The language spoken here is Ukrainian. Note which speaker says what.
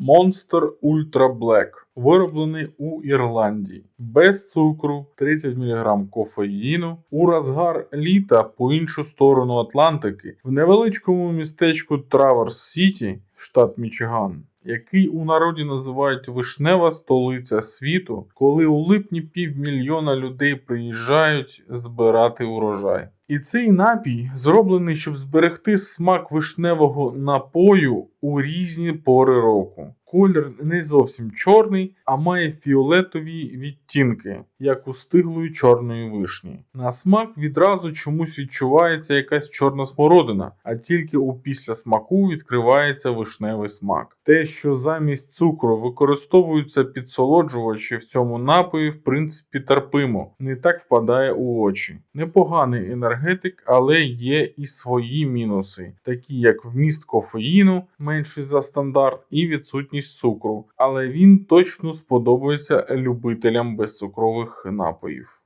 Speaker 1: Monster Ultra Black, вироблений у Ірландії, без цукру, 30 мг кофеїну, у розгар літа по іншу сторону Атлантики, в невеличкому містечку Траверс Сіті, штат Мічиган. Який у народі називають вишнева столиця світу, коли у липні півмільйона людей приїжджають збирати урожай. І цей напій зроблений, щоб зберегти смак вишневого напою у різні пори року. Колір не зовсім чорний, а має фіолетові відтінки, як у стиглої чорної вишні. На смак відразу чомусь відчувається якась чорна смородина, а тільки у післясмаку відкривається вишневий смак. Те, що замість цукру використовуються підсолоджувачі в цьому напої, в принципі, терпимо, не так впадає у очі. Непоганий енергетик, але є і свої мінуси, такі як вміст кофеїну, менший за стандарт, і відсутність цукру. Але він точно сподобається любителям безцукрових напоїв.